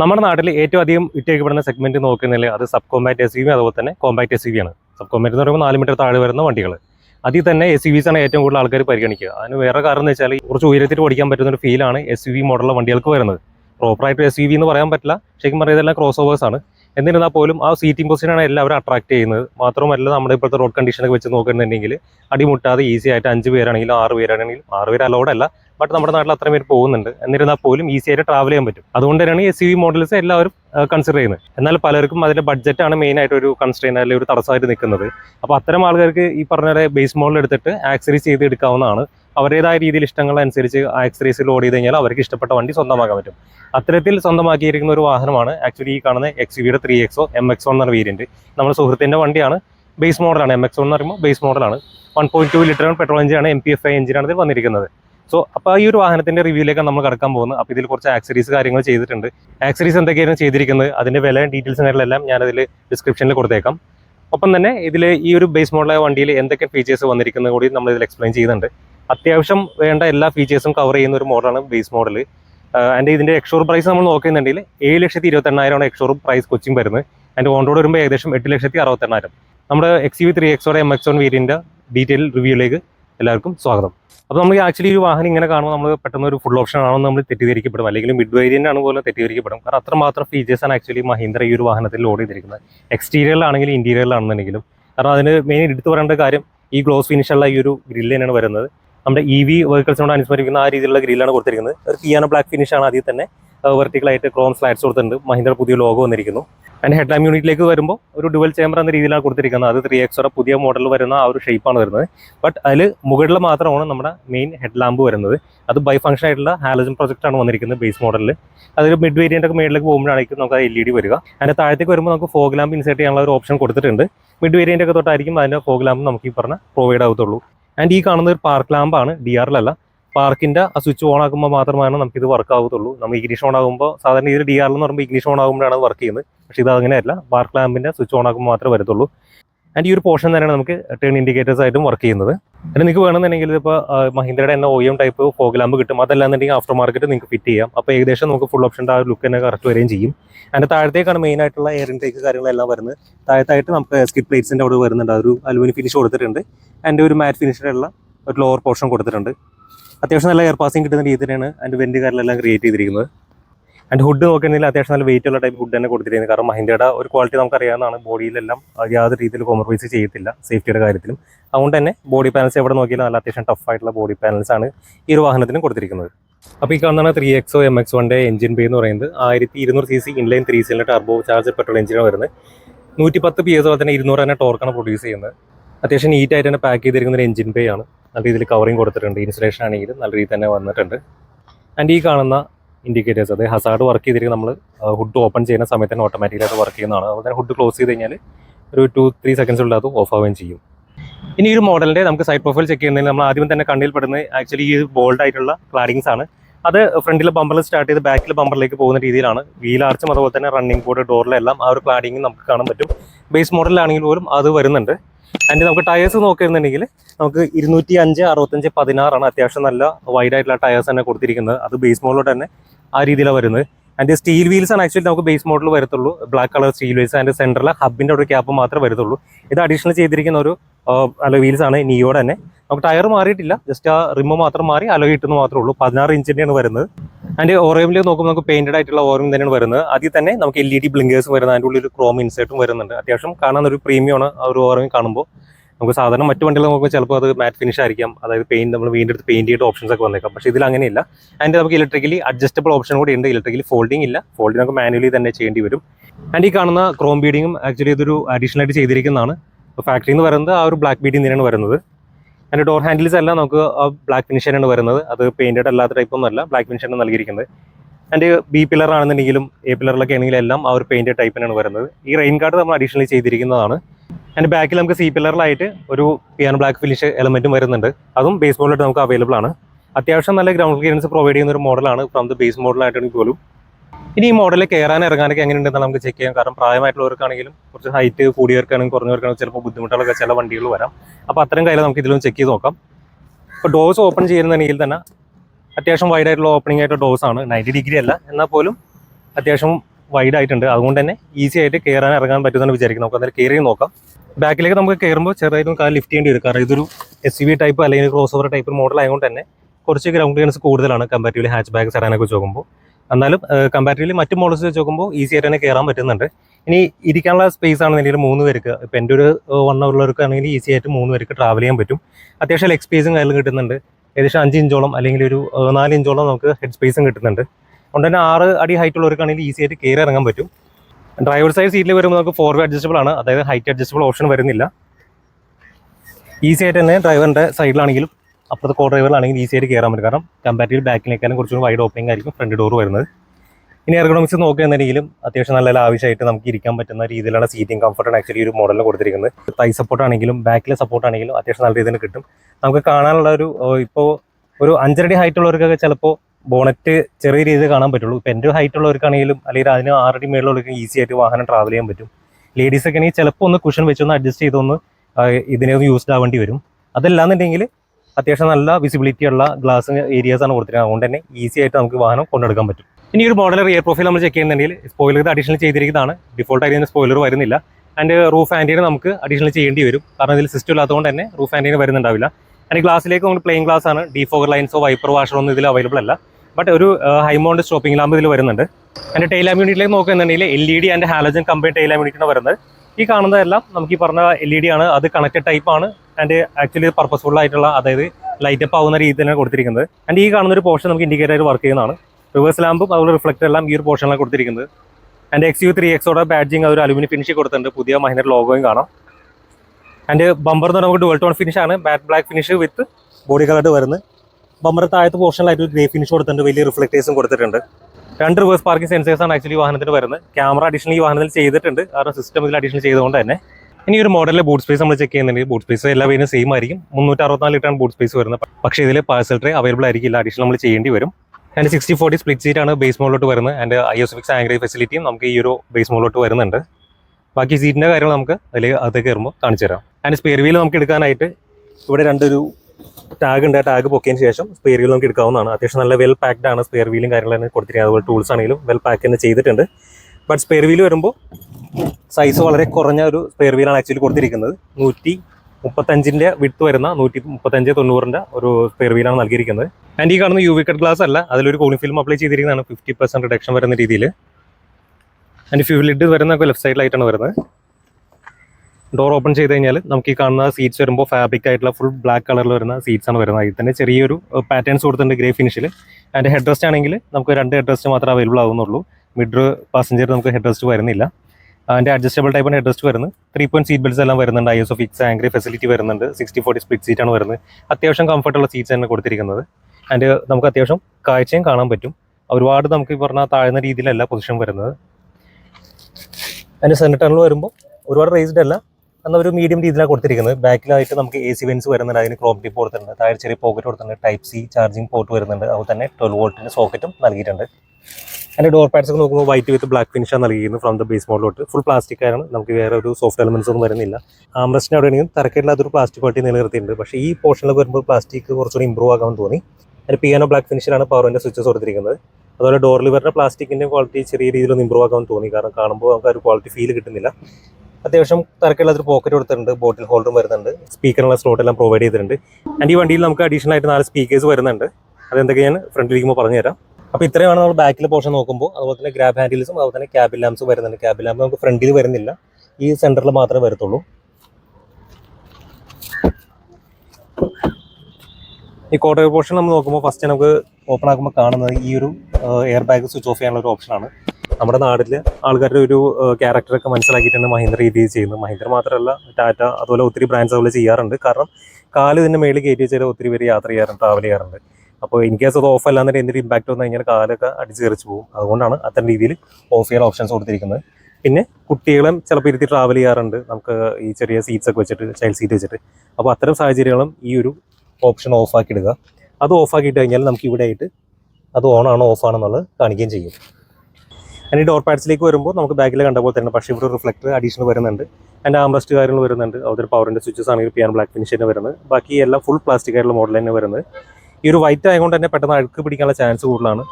നമ്മുടെ നാട്ടിൽ ഏറ്റവും അധികം വിറ്റഴിക്കപ്പെടുന്ന സെഗ്മെന്റ് നോക്കുന്നില്ല അത് സബ് കോമ്പാക്ട് എസ് വി അതുപോലെ തന്നെ compact S U sub compact എന്ന് പറയുമ്പോൾ നാല് മീറ്റർ താഴെ വരുന്ന വണ്ടികൾ. അതിൽ തന്നെ എസ് യു ഏറ്റവും കൂടുതൽ ആൾക്കാർ പരിഗണിക്കുക. അതിന് വേറെ കാരണം എന്ന് വെച്ചാൽ കുറച്ച് ഉയരത്തിൽ ഓടിക്കാൻ പറ്റുന്ന ഒരു ഫീലാണ് എസ് യു വി മോഡലുള്ള വണ്ടികൾക്ക് വരുന്നത്. പ്രോപ്പറായിട്ട് എസ് എന്ന് പറയാൻ പറ്റില്ല. ശരിക്കും പറയുന്നതെല്ലാം ക്രോസ് ഓവേഴ്സ് ആണ്. എന്നിരുന്നാൽ പോലും ആ സീറ്റിംഗ് പൊസിഷനാണ് എല്ലാവരും അട്രാക്ട് ചെയ്യുന്നത്. മാത്രമല്ല നമ്മുടെ ഇപ്പോഴത്തെ റോഡ് കണ്ടീഷനൊക്കെ വെച്ച് നോക്കുന്നുണ്ടെങ്കിൽ അടിമുട്ടാതെ ഈസി ആയിട്ട് അഞ്ച് പേരാണെങ്കിലും ആറ് പേരാണെങ്കിലും ആറ് പേര് അലോഡല്ല ബട്ട് നമ്മുടെ നാട്ടിൽ അത്രയും പേര് പോകുന്നുണ്ട്. എന്നിരുന്നാൽ പോലും ഈസി ആയിട്ട് ട്രാവൽ ചെയ്യാൻ പറ്റും. അതുകൊണ്ട് തന്നെയാണ് എസ് യു മോഡൽസ് എല്ലാവരും കൺസിഡർ ചെയ്യുന്നത്. എന്നാൽ പലർക്കും അതിന്റെ ബഡ്ജറ്റാണ് മെയിൻ ആയിട്ട് ഒരു കൺസ്ട്രെയിൻ അല്ലെങ്കിൽ ഒരു തടസ്സമായിട്ട് നിൽക്കുന്നത്. അപ്പോൾ അത്തരം ആൾക്കാർക്ക് ഈ പറഞ്ഞ ബേസ് മോഡൽ എടുത്തിട്ട് ആക്സറീസ് ചെയ്ത് എടുക്കാവുന്നതാണ്. അവരുടേതായ രീതിയിൽ ഇഷ്ടങ്ങൾ അനുസരിച്ച് ആക്സറീസ് ലോഡ് ചെയ്ത് കഴിഞ്ഞാൽ അവർക്ക് ഇഷ്ടപ്പെട്ട വണ്ടി സ്വന്തമാക്കാൻ പറ്റും. അത്തരത്തിൽ സ്വന്തമാക്കിയിരിക്കുന്ന ഒരു വാഹനമാണ് ആക്ച്വലി ഈ കാണുന്ന എക്സ് വിയുടെ ത്രീ എക്സോ എം എക്സോ എന്ന വേരിയന്റ് നമ്മുടെ സുഹൃത്തിന്റെ വണ്ടിയാണ്. ബേസ് മോഡലാണ് എം എക്സോ എന്ന് പറയുമ്പോൾ ബേസ് മോഡലാണ് one point two litre petrol എഞ്ചിനാണ് എം പി എഫ് ഐ എഞ്ചിനാണ് ഇതിൽ വന്നിരിക്കുന്നത്. സോ അപ്പോൾ ഈ ഒരു വാഹനത്തിന്റെ റിവ്യൂയിലേക്ക് നമ്മൾ കടക്കാൻ പോകുന്നത് അപ്പോൾ ഇതിൽ കുറച്ച് ആക്സറീസ് കാര്യങ്ങൾ ചെയ്തിട്ടുണ്ട്. ആക്സറീസ് എന്തൊക്കെയാണ് ചെയ്തിരിക്കുന്നത്? അതിന്റെ വില ഡീറ്റെയിൽസ് കാര്യങ്ങളെല്ലാം ഞാനതിൽ ഡിസ്ക്രിപ്ഷനിൽ കൊടുത്തേക്കാം. ഒപ്പം തന്നെ ഇതിൽ ഈ ഒരു ബേസ് മോഡലായ വണ്ടിയിൽ എന്തൊക്കെ ഫീച്ചേഴ്സ് വന്നിരിക്കുന്നത് കൂടി നമ്മൾ ഇതിൽ എക്സ്പ്ലെയിൻ ചെയ്യുന്നുണ്ട്. അത്യാവശ്യം വേണ്ട എല്ലാ ഫീച്ചേഴ്സും കവർ ചെയ്യുന്ന ഒരു മോഡലാണ് ബേസ് മോഡൽ ആൻഡ് ഇതിന്റെ എക്സ്ഷോർ പ്രൈസ് നമ്മൾ നോക്കുന്നുണ്ടെങ്കിൽ ഏഴ് ലക്ഷത്തി ഇരുപത്തെണ്ണായിരമാണ് എക്സ്ഷോർ പ്രൈസ് കൊച്ചിങ് വരുന്നത്. ആൻഡ് ഓൺ റോഡ് വരുമ്പോൾ ഏകദേശം എട്ട് ലക്ഷത്തി അറുപത്തെണ്ണായിരം നമ്മുടെ എക്സ് യു ത്രീ എക്സോടെ എം എക്സോൺ വേരിയന്റെ ഡീറ്റെയിൽ റിവ്യൂയിലേക്ക് എല്ലാവർക്കും സ്വാഗതം. അപ്പോൾ നമ്മൾ ആക്ച്വലി ഒരു വാഹനം ഇങ്ങനെ കാണുമ്പോൾ നമ്മൾ പെട്ടെന്ന് ഒരു ഫുൾ ഓപ്ഷൻ ആണോ നമ്മൾ തെറ്റിദ്ധരിക്കപ്പെടും. അല്ലെങ്കിൽ മിഡ് വേരിയന്റ് ആണ് പോലെ തെറ്റിദ്ധരിക്കപ്പെടും. കാരണം അത്രമാത്രം ആണ് ആക്ച്വലി മഹീന്ദ്ര ഈ ഒരു വാഹനത്തിൽ ലോഡ് ചെയ്തിരിക്കുന്നത്. എക്സ്റ്റീരിയറിലാണെങ്കിലും ഇന്റീരിയറിലാണെന്നുണ്ടെങ്കിലും കാരണം അതിന് മെയിൻ എടുത്തു പറയേണ്ട കാര്യം ഈ ഗ്ലോസ് ഫിനിഷുള്ള ഈ ഒരു ഗ്രില്ല് തന്നെയാണ് വരുന്നത്. നമ്മുടെ ഇ വി വെഹിക്കിൾസിനോട് അനുസ്മരിക്കുന്ന ആ രീതിയിലുള്ള ഗ്രില്ലാണ് കൊടുത്തിരിക്കുന്നത്. ഒരു പിയാനോ ബ്ലാക്ക് ഫിനിഷ് ആണ് അതിൽ തന്നെ. വെർട്ടിക്കലായിട്ട് ക്രോം സ്ലൈഡ്സ് കൊടുത്തിട്ടുണ്ട്. മഹീന്ദ്ര പുതിയ ലോഗോ വന്നിരിക്കുന്നു. ആൻഡ് ഹെഡ് ലാമ്പ് യൂണിറ്റിലേക്ക് വരുമ്പോൾ ഒരു ഡുവൽ ചേമ്പർ എന്ന രീതിയിലാണ് കൊടുത്തിരിക്കുന്നത്. അത് ത്രീ എക്സോടെ പുതിയ മോഡൽ വരുന്ന ആ ഒരു ഷേപ്പാണ് വരുന്നത്. ബട്ട് അതിൽ മുകളിൽ മാത്രമാണ് നമ്മുടെ മെയിൻ ഹെഡ് ലാമ്പ് വരുന്നത്. അത് ബൈ ഫംഗ്ഷൻ ആയിട്ടുള്ള ഹാലജൻ പ്രൊജക്റ്റ് ആണ് വന്നിരിക്കുന്നത് ബേസ് മോഡലിൽ അതിൽ മിഡ് വേരിയന്റ് ഒക്കെ മേളിലേക്ക് പോകുമ്പോഴായിരിക്കും നമുക്ക് എൽ ഇ ഡി വരിക. അതിന്റെ താഴത്തേക്ക് വരുമ്പോൾ നമുക്ക് ഫോഗ് ലാമ്പ് ഇൻസേർട്ട് ചെയ്യാനുള്ള ഒരു ഓപ്ഷൻ കൊടുത്തിട്ടുണ്ട്. മിഡ് വേരിയന്റ് ഒക്കെ തൊട്ടായിരിക്കും അതിന്റെ ഫോഗ് ലാമ്പ് നമുക്ക് ഈ പറഞ്ഞ പ്രൊവൈഡ് ആവത്തുള്ളൂ. ആൻഡ് ഈ കാണുന്ന ഒരു പാർക്ക് ലാമ്പാണ് ഡി ആറിലല്ല പാർക്കിന്റെ ആ സ്വിച്ച് ഓൺ ആക്കുമ്പോൾ മാത്രമാണ് നമുക്ക് ഇത് വർക്ക് ആകത്തുള്ളൂ നമ്മൾ ഇഗ്നിഷൻ ഓൺ ആകുമ്പോൾ സാധാരണ ഇതിൽ ഡി ആറിൽ എന്ന് പറയുമ്പോൾ ഇഗ്നിഷൻ ഓൺ ആകുമ്പോഴാണ് വർക്ക് ചെയ്യുന്നത്. പക്ഷേ ഇത് അങ്ങനെയല്ല. പാർക്ക് ലാമ്പിന്റെ സ്വിച്ച് ഓൺ ആക്കുമ്പോൾ മാത്രമേ വരത്തുള്ളൂ. ആൻഡ് ഈ ഒരു പോർഷൻ തന്നെയാണ് നമുക്ക് ടേൺ ഇൻഡിക്കേറ്റേഴ്സ് ആയിട്ടും വർക്ക് ചെയ്യുന്നത്. അതിന് നിങ്ങൾക്ക് വേണമെന്നുണ്ടെങ്കിൽ ഇപ്പോൾ മഹീന്ദ്രയുടെ തന്നെ ഓയം ടൈപ്പ് ഫോഗ് ലാമ്പ് കിട്ടും. അതല്ലാന്നുണ്ടെങ്കിൽ ആഫ്റ്റർ മാർക്കറ്റ് നിങ്ങൾക്ക് ഫിറ്റ് ചെയ്യാം. അപ്പോൾ ഏകദേശം നമുക്ക് ഫുൾ ഓപ്ഷന്റെ ആ ലുക്ക് തന്നെ കറക്റ്റ് വരികയും ചെയ്യും. അതിന്റെ താഴത്തേക്കാണ് മെയിൻ ആയിട്ടുള്ള എയർ ഇൻടേക്ക് കാര്യങ്ങളെല്ലാം വരുന്നത്. താഴത്തായിട്ട് നമുക്ക് സ്കിപ്പ് പ്ലേറ്റ്സിന്റെ അവിടെ വരുന്നുണ്ട്. ഒരു അലുമിനിയം ഫിനിഷ് കൊടുത്തിട്ടുണ്ട്. ആൻഡ് ഒരു മാറ്റ് ഫിനിഷിലുള്ള ഒരു ലോവർ പോർഷൻ കൊടുത്തിട്ടുണ്ട്. അത്യാവശ്യം നല്ല എയർ പാസിങ് കിട്ടുന്ന രീതിയിലാണ് അതിന്റെ വെന്റ് കാര്യങ്ങളെല്ലാം ക്രിയേറ്റ് ചെയ്തിരിക്കുന്നത്. ആൻഡ് ഹുഡ് നോക്കുകയാണെങ്കിൽ അത്യാവശ്യം നല്ല വെയിറ്റ് ഉള്ള ടൈപ്പ് ഹുഡ് തന്നെ കൊടുത്തിരിക്കുന്നത്. കാരണം മഹിന്ദ്രയുടെ ഒരു ക്വാളിറ്റി നമുക്കറിയാവുന്നതാണ്. ബോഡിയിലെല്ലാം യാതൊരു രീതിയിൽ കോംപ്രമൈസ് ചെയ്യത്തില്ല സേഫ്റ്റിയുടെ കാര്യത്തിലും. അതുകൊണ്ട് തന്നെ ബോഡി പാനൽസ് എവിടെ നോക്കിയാലും നല്ല അത്യാവശ്യം ടഫ് ആയിട്ടുള്ള ബോഡി പാനൽസ് ആണ് ഈ ഒരു വാഹനത്തിന് കൊടുത്തിരിക്കുന്നത്. അപ്പോൾ ഈ കാണുന്ന ത്രീ എക്സോ എം എക്സ് വണ്ടെ എഞ്ചിൻ പേ എന്ന് പറയുന്നത്. ആയിരത്തി ഇരുന്നൂറ് സി സി ഇൻലൈൻ ത്രീ സിലിന്റെ ടർബോ ചാർജ് പെട്രോൾ എഞ്ചിനാണ് വരുന്നത്. നൂറ്റി പത്ത് പി എസ് പോലെ തന്നെ ഇരുന്നൂറ് തന്നെ ടോർക്കാണ് പ്രൊഡ്യൂസ് ചെയ്യുന്നത്. അത്യാവശ്യം നീറ്റായിട്ട് തന്നെ പാക്ക് ചെയ്തിരിക്കുന്ന ഒരു എഞ്ചിൻ പേ ആണ്. നല്ല രീതിയിൽ കവറിങ് കൊടുത്തിട്ടുണ്ട്. ഇൻസുലേഷൻ ആണെങ്കിലും നല്ല രീതിയിൽ തന്നെ വന്നിട്ടുണ്ട്. ആൻഡ് ഈ കാണുന്ന ഇൻഡിക്കേറ്റേഴ്സ് അതായത് ഹസാർഡ് വർക്ക് ചെയ്തിരിക്കുന്ന നമ്മൾ ഹുഡ് ഓപ്പൺ ചെയ്യുന്ന സമയത്ത് തന്നെ ഓട്ടോമാറ്റിക്കായിട്ട് വർക്ക് ചെയ്യുന്നതാണ്. അതുപോലെ തന്നെ ഹുഡ് ക്ലോസ് ചെയ്ത് കഴിഞ്ഞാൽ ഒരു ടു ത്രീ സെക്കൻഡ്സ് അത് ഓഫ് ആവുകയും ചെയ്യും. ഇനി ഈ ഒരു മോഡലിന്റെ നമുക്ക് സൈഡ് പ്രൊഫൈൽ ചെക്ക് ചെയ്യുന്നതിന് നമ്മൾ ആദ്യം തന്നെ കണ്ണിൽ പെടുന്നത് ആക്ച്വലി ഈ ബോൾഡ് ആയിട്ടുള്ള ക്ലാഡിങ്സ് ആണ്. അത് ഫ്രണ്ടിലെ ബമ്പറിൽ സ്റ്റാർട്ട് ചെയ്ത് ബാക്കിലെ ബമ്പറിലേക്ക് പോകുന്ന രീതിയിലാണ്. വീൽ ആർച്ചും അതുപോലെ തന്നെ റണ്ണിംഗ് ബോർഡ് ഡോറിലെല്ലാം ആ ഒരു ക്ലാഡിങ് നമുക്ക് കാണാൻ പറ്റും. ബേസ് മോഡലിലാണെങ്കിൽ പോലും അത് വരുന്നുണ്ട്. ആൻഡ് നമുക്ക് ടയേഴ്സ് നോക്കുകയാണെന്നുണ്ടെങ്കിൽ നമുക്ക് ഇരുന്നൂറ്റി അഞ്ച് അറുപത്തഞ്ച് പതിനാറാണ് അത്യാവശ്യം നല്ല വൈഡ് ആയിട്ടുള്ള ടയേഴ്സ് തന്നെ കൊടുത്തിരിക്കുന്നത്. അത് ബേസ് മോഡലോട്ട് തന്നെ ആ രീതിയിലാണ് വരുന്നത്. ആൻഡ് സ്റ്റീൽ വീൽസ് ആണ് ആക്ച്വലി നമുക്ക് ബേസ് മോഡൽ വരത്തുള്ളൂ. Black colour steel wheels and സെന്ററിലെ ഹബിന്റെ ഒരു ക്യാപ്പ് മാത്രമേ വരത്തുള്ളൂ. ഇത് അഡീഷണൽ ചെയ്തിരിക്കുന്ന ഒരു അല്ല വീൽസ് ആണ് നിയോടെ തന്നെ. നമുക്ക് ടയർ മാറിയിട്ടില്ല. ജസ്റ്റ് ആ റിമ്മ് മാത്രം മാറി അലോ കിട്ടുന്ന മാത്രമേ ഉള്ളൂ. പതിനാറ് ഇഞ്ചിന്റെയാണ് വരുന്നത്. ആൻഡ് ഓറോമിൽ നോക്കുമ്പോൾ നമുക്ക് പെയിന്റഡ് ആയിട്ടുള്ള ഓറം തന്നെയാണ് വരുന്നത്. അതിൽ തന്നെ നമുക്ക് എൽ ഇ ഡി ബ്ലിങ്കേഴ്സ് വരുന്നത്. അതിന്റെ ഉള്ളിൽ ക്രോം ഇൻസേർട്ടും വരുന്നുണ്ട്. അത്യാവശ്യം കാണാൻ ഒരു പ്രീമിയമാണ് ആ ഒരു ഓറം കാണുമ്പോൾ. നമുക്ക് സാധാരണ മറ്റു വണ്ടികൾ നോക്കുമ്പോൾ ചിലപ്പോൾ അത് മാറ്റ് ഫിനിഷ് ആയിരിക്കാം. അതായത് പെയിന്റ് നമ്മൾ വീണ്ടും എടുത്ത് പെയിന്റ് ചെയ്ത ഓപ്ഷൻസ് ഒക്കെ വന്നേക്കാം. പക്ഷേ ഇതിൽ അങ്ങനെയില്ല. ആൻഡ് നമുക്ക് ഇലക്ട്രിക്കലി അഡ്ജസ്റ്റബിൾ ഓപ്ഷൻ കൂടി ഉണ്ട്. ഇലക്ട്രിക്കലി ഫോൾഡിംഗ് ഇല്ല. ഫോൾഡിംഗ് നമുക്ക് മാനുവലി തന്നെ ചെയ്യേണ്ടി വരും. ആൻഡ് ഈ കാണുന്ന ക്രോം ബീഡിങ്ങും ആക്ച്വലി ഇതൊരു അഡീഷണൽ ആയിട്ട് ചെയ്തിരിക്കുന്നതാണ്. ഫാക്ടറിയിൽ നിന്ന് വരുന്നത് ആ ഒരു ബ്ലാക്ക് ബീഡിങ് തന്നെയാണ് വരുന്നത്. അതിന്റെ ഡോർ ഹാൻഡിൽസ് എല്ലാം നമുക്ക് ബ്ലാക്ക് ഫിനിഷ് ആണ് വരുന്നത്. അത് പെയിന്റഡ് അല്ലാത്ത ടൈപ്പ് ഒന്നും അല്ല. ബ്ലാക്ക് ഫിനിഷ് ആണ് നൽകിയിരിക്കുന്നത്. ആൻഡ് ബി പില്ലർ ആണെന്നുണ്ടെങ്കിലും എ പില്ലറിലൊക്കെ ആണെങ്കിലും എല്ലാം ആ ഒരു പെയിന്റഡ് ടൈപ്പിനാണ് വരുന്നത്. ഈ റെയിൻ കാർഡ് നമ്മൾ അഡീഷണലി ചെയ്തിരിക്കുന്നതാണ്. ആൻഡ് ബാക്കിൽ നമുക്ക് സി പില്ലറിലായിട്ട് ഒരു പിയാനോ ബ്ലാക്ക് ഫിനിഷ് എലമെന്റും വരുന്നുണ്ട്. അതും ബേസ് മോഡലായിട്ട് നമുക്ക് അവൈലബിൾ ആണ്. അത്യാവശ്യം നല്ല ഗ്രൗണ്ട് ക്ലിയറൻസ് പ്രൊവൈഡ് ചെയ്യുന്ന ഒരു മോഡലാണ് ഫ്രം ദ ബേസ് മോഡലായിട്ടാണെങ്കിൽ പോലും ഇനി ഈ മോഡലിൽ കയറാൻ ഇറങ്ങാനൊക്കെ എങ്ങനെയുണ്ടെന്ന് നമുക്ക് ചെക്ക് ചെയ്യാം. കാരണം പ്രായമായിട്ടുള്ളവർക്കാണെങ്കിലും കുറച്ച് ഹൈറ്റ് കൂടിയവർക്കാണെങ്കിലും കുറഞ്ഞവർക്കാണെങ്കിലും ചിലപ്പോൾ ബുദ്ധിമുട്ടുകളൊക്കെ ചില വണ്ടികൾ വരാം. അപ്പോൾ അത്തരം കാര്യം നമുക്ക് ഇതിലും ചെക്ക് ചെയ്ത് നോക്കാം. ഇപ്പോൾ ഡോസ് ഓപ്പൺ ചെയ്യുന്നുണ്ടെങ്കിൽ തന്നെ അത്യാവശ്യം വൈഡ് ആയിട്ടുള്ള ഓപ്പണിംഗ് ആയിട്ട് ഡോസ് ആണ്. നയന്റി ഡിഗ്രി അല്ല. എന്നാൽ പോലും അത്യാവശ്യം വൈഡ് ആയിട്ടുണ്ട്. അതുകൊണ്ട് തന്നെ ഈസി ആയിട്ട് കയറാൻ ഇറങ്ങാൻ പറ്റുമെന്നാണ് വിചാരിക്കുന്നത്. നമുക്ക് അന്നേരം കയറി നോക്കാം. ബാക്കിലേക്ക് നമുക്ക് കയറുമ്പോൾ ചെറുതായിട്ടും കാർ ലിഫ്റ്റ് ചെയ്യേണ്ടി വരും. കാരണം ഇതൊരു എസ് സി വി ടൈപ്പ് അല്ലെങ്കിൽ ക്രോസ് ഓവർ ടൈപ്പ് മോഡൽ ആയതുകൊണ്ട് തന്നെ കുറച്ച് ഗ്രൗണ്ട് ക്ലിയറൻസ് കൂടുതലാണ് കമ്പാരിറ്റീവ്ലി ഹാച്ച് ബാഗ് സെറാനൊക്കെ വെച്ച് നോക്കുമ്പോൾ. എന്നാലും കമ്പാരിറ്റീവ്ലി മറ്റു മോഡൽസ് വെച്ച് നോക്കുമ്പോൾ ഈസി ആയിട്ട് തന്നെ കയറാൻ പറ്റുന്നുണ്ട്. ഇനി ഇരിക്കാനുള്ള സ്പേസ് ആണെന്നുണ്ടെങ്കിൽ മൂന്ന് പേർക്ക്. ഇപ്പം എന്റെ ഒരു വൺ അവറിലൊക്കെ ആണെങ്കിൽ ഈസി ആയിട്ട് മൂന്ന് പേർക്ക് ട്രാവൽ ചെയ്യാൻ പറ്റും. അത്യാവശ്യം ലെഗ് സ്പേസും കാര്യങ്ങളും കിട്ടുന്നുണ്ട്. ഏകദേശം അഞ്ച് ഇഞ്ചോളം അല്ലെങ്കിൽ ഒരു നാല് ഇഞ്ചോളം നമുക്ക് ഹെഡ് സ്പേസും കിട്ടുന്നുണ്ട്. അതുകൊണ്ട് തന്നെ ആറ് അടി ഹൈറ്റ് ഉള്ളവർക്കാണെങ്കിൽ ഈസി ആയിട്ട് കയറി ഇറങ്ങാൻ പറ്റും. ഡ്രൈവർ സൈഡ് സീറ്റിൽ വരുമ്പോൾ നമുക്ക് ഫോർ വേ അഡ്ജസ്റ്റബിൾ ആണ്. അതായത് ഹൈറ്റ് അഡ്ജസ്റ്റബിൾ ഓപ്ഷൻ വരുന്നില്ല. ഈസി ആയിട്ട് തന്നെ ഡ്രൈവറിന്റെ സൈഡിലാണെങ്കിലും അപ്പുറത്തെ കോ ഡ്രൈവറിലാണെങ്കിൽ ഈസി ആയിട്ട് കയറാൻ പറ്റും. കാരണം കമ്പാരിറ്റീവ് ബാക്കിനേക്കാളും കുറച്ചുകൂടി വൈഡ് ഓപ്പണിംഗ് ആയിരിക്കും ഫ്രണ്ട് ഡോർ വരുന്നത്. ഇനി എർഗണോമിക്സ് നോക്കുകയാണെന്നുണ്ടെങ്കിലും അത്യാവശ്യം നല്ല ആവശ്യമായിട്ട് നമുക്ക് ഇരിക്കാൻ പറ്റുന്ന രീതിയിലാണ് സീറ്റിംഗ് കംഫർട്ടാണ് ആക്ച്വലി ഒരു മോഡലിൽ കൊടുത്തിരിക്കുന്നത്. തൈ സപ്പോർട്ട് ആണെങ്കിലും ബാക്കിലെ സപ്പോർട്ട് ആണെങ്കിലും അത്യാവശ്യം നല്ല രീതിയിൽ കിട്ടും. നമുക്ക് കാണാനുള്ള ഒരു ഇപ്പോൾ ഒരു അഞ്ചരടി ഹൈറ്റ് ഉള്ളവർക്കൊക്കെ ചിലപ്പോൾ ബോണറ്റ് ചെറിയ രീതിയിൽ കാണാൻ പറ്റുള്ളൂ. ഇപ്പോൾ എന്റെ ഹൈറ്റ് ഉള്ളവർക്കാണെങ്കിലും അല്ലെങ്കിൽ അതിന് ആറടി മേളിലുള്ളവർക്ക് ഈസി ആയിട്ട് വാഹനം ട്രാവൽ ചെയ്യാൻ പറ്റും. ലേഡീസൊക്കെ ആണെങ്കിൽ ചിലപ്പോൾ ഒന്ന് കുഷൻ വെച്ചൊന്ന് അഡ്ജസ്റ്റ് ചെയ്തൊന്ന് ഇതിനെ ഒന്ന് യൂസ്ഡ് ആവേണ്ടി വരും. അതല്ലാന്നുണ്ടെങ്കിൽ അത്യാവശ്യം നല്ല വിസിബിലിറ്റി ഉള്ള ഗ്ലാസ് ഏരിയാസ് ആണ് കൊടുത്തിരിക്കുന്നത്. അതുകൊണ്ട് തന്നെ ഈസി ആയിട്ട് നമുക്ക് വാഹനം കൊണ്ടെടുക്കാൻ പറ്റും. ഇനി ഒരു മോഡൽ റിയർ പ്രൊഫൈൽ നമ്മൾ ചെക്ക് ചെയ്യുന്നുണ്ടെങ്കിൽ സ്പോയിലർ ഇത് അഡീഷണൽ ചെയ്തിരിക്കുന്നതാണ്. ഡിഫോൾട്ട് ആയിട്ട് സ്പോയിലർ വരുന്നില്ല. ആൻഡ് റൂഫ് ആന്റീന് നമുക്ക് അഡീഷണൽ ചെയ്യേണ്ടി വരും. കാരണം ഇതിൽ സിസ്റ്റം ഇല്ലാത്തതുകൊണ്ട് തന്നെ റൂഫ് ആന്റീന് വരുന്നുണ്ടാവില്ല. ആൻഡ് ഗ്ലാസ്സിലേക്ക് നമ്മൾ പ്ലെയിൻ ഗ്ലാസ് ആണ്. ഡിഫോഗർ ലൈൻസോ വൈപ്പർ വാഷറോ ഒന്നും ഇതിൽ അവൈലബിൾ അല്ല. ബട്ട് ഒരു ഹൈ ഹൈമൗണ്ട് സ്റ്റോപ്പിംഗ് ലാമ്പ് ഇതിൽ വരുന്നുണ്ട്. ആൻഡ് ടൈലാം യൂണിറ്റിലേക്ക് നോക്കുന്നുണ്ടെങ്കിൽ L E D and halogen company tail lamp യൂണിറ്റാണ് വരുന്നത്. ഈ കാണുന്നതെല്ലാം നമുക്ക് ഈ പറഞ്ഞ എൽ ഇ ഡി ആണ്. അത് കണക്റ്റഡ് ടൈപ്പ് ആണ്. ആൻഡ് ആക്ച്വലി പർപ്പസ്ഫുൾ ആയിട്ടുള്ള അതായത് ലൈറ്റ് അപ്പ് ആവുന്ന രീതിയിലാണ് കൊടുത്തിരിക്കുന്നത്. ആൻഡ് ഈ കാണുന്ന ഒരു പോർഷൻ നമുക്ക് ഇൻഡിക്കേറ്റർ ആയിട്ട് വർക്ക് ചെയ്യുന്നതാണ്. റിവേഴ്സ് ലാമ്പും അതുപോലെ റിഫ്ലക്ടർ എല്ലാം ഈ ഒരു പോർഷനിലാണ് കൊടുത്തിരിക്കുന്നത്. ആൻഡ് എക്സ് യു ത്രീ എക്സോടെ ബാഡ്ജിങ് ഒരു അലുമിനി ഫിനിഷ് കൊടുത്തിട്ടുണ്ട്. പുതിയ മഹിന്ദ്ര ലോഗോയും കാണാം. ആൻഡ് ബമ്പർ എന്ന് നമുക്ക് ഡുവൽ ടോൺ ഫിനിഷ് ആണ്. Bat black finish with body coloured വരുന്നത്. ബമ്പർ താഴത്തെ പോർഷനിലായിട്ട് ഒരു ഗ്രേ ഫിനിഷ് കൊടുത്തിട്ടുണ്ട്. വലിയ റിഫ്ലക്ടേഴ്സും കൊടുത്തിട്ടുണ്ട്. രണ്ട് റിവേഴ്സ് പാർക്കിംഗ് സെൻസേഴ്സ് ആണ് ആക്ച്വലി വാഹനത്തിൽ വരുന്നത്. ക്യാമറ അഡീഷണൽ ഈ വാഹനത്തിൽ ചെയ്തിട്ടുണ്ട്. കാരണം സിസ്റ്റം ഇതിൽ അഡീഷണൽ ചെയ്തുകൊണ്ട് തന്നെ. ഇനി ഒരു മോഡലിലെ ബൂട്ട് സ്പേസ് നമ്മൾ ചെക്ക് ചെയ്യുന്നുണ്ട്. ബൂട്ട് സ്പേസ് എല്ലാ പേരും സെയിം ആയിരിക്കും. മുന്നൂറ്റി അറുപത്തിനാല് ലിറ്ററാണ് ബൂട്ട് സ്പേസ് വരുന്നത്. പക്ഷേ ഇതിൽ പാർസൽ ട്രേ അവൈലബിൾ ആയിരിക്കില്ല. അഡീഷണൽ നമ്മൾ ചെയ്യേണ്ടി വരും. And sixty forty split seat ആണ് ബേസ് മോളിലോട്ട് വരുന്നത്. ആൻഡ് ഐ എസ് ആംഗ്രി ഫെസിലിറ്റിയും നമുക്ക് ഈ ഒരു ബേസ് മോളിലോട്ട് വരുന്നുണ്ട്. ബാക്കി സീറ്റിന്റെ കാര്യങ്ങൾ നമുക്ക് അതിൽ അകത്തേക്ക് കയറുമ്പോൾ കാണിച്ചു തരാം ആൻഡ് സ്പെയർ വീൽ നമുക്ക് എടുക്കാനായിട്ട് ഇവിടെ രണ്ടൊരു ടാഗ് ഉണ്ട്. ടാഗ് പൊക്കിയതിന് ശേഷം സ്പെയർ വീൽ നമുക്ക് എടുക്കാവുന്നതാണ്. അത്യാവശ്യം നല്ല വെൽ പാക്ഡ് ആണ് സ്പെയർ വീലും കാര്യങ്ങളും കൊടുത്തിരിക്കുന്നത്. അതുപോലെ ടൂൾസ് ആണെങ്കിലും വെൽ പാക്ക് തന്നെ ചെയ്തിട്ടുണ്ട്. ബട്ട് സ്പെയർ വീൽ വരുമ്പോൾ സൈസ് വളരെ കുറഞ്ഞ ഒരു സ്പെയർ വീലാണ് ആക്ച്വലി കൊടുത്തിരിക്കുന്നത്. നൂറ്റി മുപ്പത്തഞ്ചിന്റെ വിട്ട് വരുന്ന നൂറ്റി മുപ്പത്തഞ്ച് തൊണ്ണൂറിന്റെ ഒരു സ്പെയർ വീലാണ് നൽകിയിരിക്കുന്നത്. ആൻഡ് ഈ കാണുന്ന യു വി കട്ട് ഗ്ലാസ് അല്ല അതിലൊരു കൂളിംഗ് ഫിലിം അപ്ലൈ ചെയ്തിരിക്കുന്നതാണ്. ഫിഫ്റ്റി പെർസെന്റ് റിഡക്ഷൻ വരുന്ന രീതിയിൽ. ആൻഡ് ഫ്യൂൽ ലിഡ് വരുന്ന ലെഫ്റ്റ് സൈഡിലായിട്ടാണ് വരുന്നത്. ഡോർ ഓപ്പൺ ചെയ്ത് കഴിഞ്ഞാൽ നമുക്ക് ഈ കാണുന്ന സീറ്റ്സ് വരുമ്പോൾ ഫാബ്രിക് ആയിട്ടുള്ള ഫുൾ ബ്ലാക്ക് കളറിൽ വരുന്ന സീറ്റ്സ് ആണ് വരുന്നത്. അതിൽ തന്നെ ചെറിയൊരു പാറ്റേൺസ് കൊടുത്തിട്ടുണ്ട് ഗ്രേ ഫിനിഷിൽ ആൻഡ് ഹെഡ് റെസ്റ്റ് ആണെങ്കിൽ നമുക്ക് രണ്ട് ഹെഡ് റെസ്റ്റ് മാത്രമേ അവൈലബിൾ ആവുന്നുള്ളൂ. മിഡ് പാസഞ്ചർ നമുക്ക് ഹെഡ് റെസ്റ്റ് വരുന്നില്ല. അതിന്റെ അഡ്ജസ്റ്റബിൾ ടൈപ്പ് ഹെഡ് റെസ്റ്റ് വരുന്നത്. ത്രീ പോയിന്റ് സീറ്റ് ബെൽറ്റ്സ് എല്ലാം വരുന്നുണ്ട്. ഐ എസ് ഓഫ് ഫിക്സ് ആംഗ്രി ഫെസിലിറ്റി വരുന്നുണ്ട്. സിക്സ്റ്റി ഫോർട്ടി സ്പ്ലിറ്റ് സീറ്റ് ആണ് വരുന്നത്. അത്യാവശ്യം കംഫർട്ടുള്ള സീറ്റ്സ് തന്നെ കൊടുത്തിരിക്കുന്നത്. ആൻഡ് നമുക്ക് അത്യാവശ്യം കാഴ്ചയും കാണാൻ പറ്റും. ഒരുപാട് നമുക്ക് ഈ പറഞ്ഞ താഴ്ന്ന രീതിയിലല്ല പൊസിഷൻ വരുന്നത്. അതിന്റെ ടണൽ വരുമ്പോൾ ഒരുപാട് റേസ്ഡ് അല്ല. എന്നാൽ ഒരു മീഡിയം രീതിയിലാണ് കൊടുത്തിരിക്കുന്നത്. ബാക്കിലായിട്ട് നമുക്ക് എ സി വെൻസ് വരുന്നുണ്ട് അതിന് ക്രോപ്പ് ടിപ്പ് കൊടുത്തിട്ടുണ്ട്. താഴെ ചെറിയ പോക്കറ്റ് കൊടുത്തിട്ടുണ്ട് ടൈപ്പ് സി ചാർജിങ് പോർട്ട് വരുന്നുണ്ട്. അതുപോലെ തന്നെ ട്വൽവ് വോൾട്ടിന്റെ സോക്കറ്റും നൽകിയിട്ടുണ്ട്. അതിന്റെ ഡോർ പാഡ്സ് ഒക്കെ നോക്കുമ്പോൾ വൈറ്റ് വിത്ത് ബ്ലാക്ക് ഫിനിഷാണ് നൽകിയിരിക്കുന്നത് ഫ്രം ദ ബേസ് മോഡലോട്ട് ഫുൾ പ്ലാസ്റ്റിക് ആണ്. നമുക്ക് വേറെ ഒരു സോഫ്റ്റ് എലമെന്റ്സ് ഒന്നും വരുന്നില്ല. ആംബ്രസ്റ്റിന് അവിടെ ആണെങ്കിൽ തരക്കേടില്ലാത്തൊരു പ്ലാസ്റ്റിക് ക്വാളിറ്റി നിലനിർത്തിയിട്ടുണ്ട്. പക്ഷേ ഈ പോർഷനിലൊക്കെ വരുമ്പോൾ പ്ലാസ്റ്റിക് കുറച്ചുകൂടി ഇമ്പ്രൂവ് ആകാൻ തോന്നി. അതിന് പിയാനോ ബ്ലാക്ക് ഫിനിഷിലാണ് പവറിന്റെ സ്വിച്ചസ് കൊടുത്തിരിക്കുന്നത്. അതുപോലെ ഡോർ വരുന്ന പ്ലാസ്റ്റിക്കിന്റെ ക്വാളിറ്റി ചെറിയ രീതിയിലൊന്ന് ഇമ്പ്രൂവ് ആകാൻ തോന്നി. കാരണം കാണുമ്പോൾ നമുക്ക് ആ ഒരു ക്വാളിറ്റി ഫീൽ കിട്ടുന്നില്ല. അത്യാവശ്യം തരക്കേടില്ലാത്തൊരു പോക്കറ്റ് കൊടുത്തിട്ടുണ്ട് ബോട്ടിൽ ഹോൾഡറും വരുന്നുണ്ട്. സ്പീക്കറിനുള്ള സ്ലോട്ട് എല്ലാം പ്രൊവൈഡ് ചെയ്തിട്ടുണ്ട്. ആൻഡ് ഈ വണ്ടിയിൽ നമുക്ക് അഡീഷണൽ ആയിട്ട് നാല് സ്പീക്കേഴ്സ് വരുന്നുണ്ട്. അതെന്തൊക്കെ ഞാൻ ഫ്രണ്ടിലിരിക്കുമ്പോൾ പറഞ്ഞുതരാം. അപ്പോൾ ഇത്രയാണ് നമ്മൾ ബാക്കിലെ പോർഷൻ നോക്കുമ്പോൾ അതുപോലെ തന്നെ ഗ്രാബ് ഹാൻഡിൽസും അതുപോലെ തന്നെ ക്യാബിൻ ലാംസും വരുന്നുണ്ട്. ക്യാബിൻ ലാമ്പ് നമുക്ക് ഫ്രണ്ടിൽ വരുന്നില്ല. ഈ സെന്ററിൽ മാത്രമേ വരത്തുള്ളൂ. ഈ കോട്ടയ പോർഷൻ നമ്മൾ നോക്കുമ്പോൾ ഫസ്റ്റ് നമുക്ക് ഓപ്പൺ ആക്കുമ്പോൾ കാണുന്നത് ഈ ഒരു എയർ ബാഗ് സ്വിച്ച് ഓഫ് ചെയ്യാനുള്ള ഒരു ഓപ്ഷനാണ് നമ്മുടെ നാട്ടിൽ ആൾക്കാരുടെ ഒരു ക്യാരക്ടറൊക്കെ മനസ്സിലാക്കിയിട്ടാണ് മഹീന്ദ്ര രീതിയിൽ ചെയ്യുന്നത്. മഹീന്ദ്ര മാത്രമല്ല ടാറ്റ അതുപോലെ ഒത്തിരി ബ്രാൻഡ്സ് അതുപോലെ ചെയ്യാറുണ്ട്. കാരണം കാൽ തന്നെ മേളിൽ കയറ്റി വെച്ചാൽ ഒത്തിരി പേര് യാത്ര ചെയ്യാറുണ്ട് ട്രാവൽ ചെയ്യാറുണ്ട്. അപ്പോൾ ഇൻ കേസ് അത് ഓഫ് അല്ലാന്നിട്ട് എന്തെങ്കിലും ഇമ്പാക്ട് വന്നു കഴിഞ്ഞാൽ കാലൊക്കെ അടിച്ച് തെറിച്ച് പോകും. അതുകൊണ്ടാണ് അത്തരം രീതിയിൽ ഓഫ് ചെയ്യാൻ ഓപ്ഷൻസ് കൊടുത്തിരിക്കുന്നത്. പിന്നെ കുട്ടികളും ചിലപ്പോൾ ഇരുത്തി ട്രാവൽ ചെയ്യാറുണ്ട്. നമുക്ക് ഈ ചെറിയ സീറ്റ്സ് ഒക്കെ വെച്ചിട്ട് ചൈൽഡ് സീറ്റ് വെച്ചിട്ട്. അപ്പോൾ അത്തരം സാഹചര്യങ്ങളും ഈ ഒരു ഓപ്ഷൻ ഓഫ് ആക്കി ഇടുക. അത് ഓഫ് ആക്കിയിട്ട് കഴിഞ്ഞാൽ നമുക്ക് ഇവിടെ ആയിട്ട് അത് ഓൺ ആണോ ഓഫ് ആണെന്നുള്ളത് കാണിക്കുകയും ചെയ്യും. അതിന് ഡോർ പാഡ്സിലേക്ക് വരുമ്പോൾ നമുക്ക് ബാക്കിൽ കണ്ട പോലെ തന്നെ പക്ഷേ ഇവിടെ റിഫ്ലക്ടർ അഡീഷണൽ വരുന്നുണ്ട്. ആൻഡ് ആംബ്രസ്റ്റ് കാര്യങ്ങൾ വരുന്നുണ്ട്. അതുപോലെ പവറിന്റെ സ്വിച്ചസ് ആണെങ്കിൽ പിയാൻ ബ്ലാക്ക് ഫിനിഷ് തന്നെ വരുന്നത്. ബാക്കി എല്ലാം ഫുൾ പ്ലാസ്റ്റിക് ആയിട്ടുള്ള മോഡൽ തന്നെ വരുന്നത്. ഈ ഒരു വൈറ്റ് ആയതുകൊണ്ട് തന്നെ പെട്ടെന്ന് അഴുക്ക് പിടിക്കാനുള്ള ചാൻസ് കൂടുതലാണ്.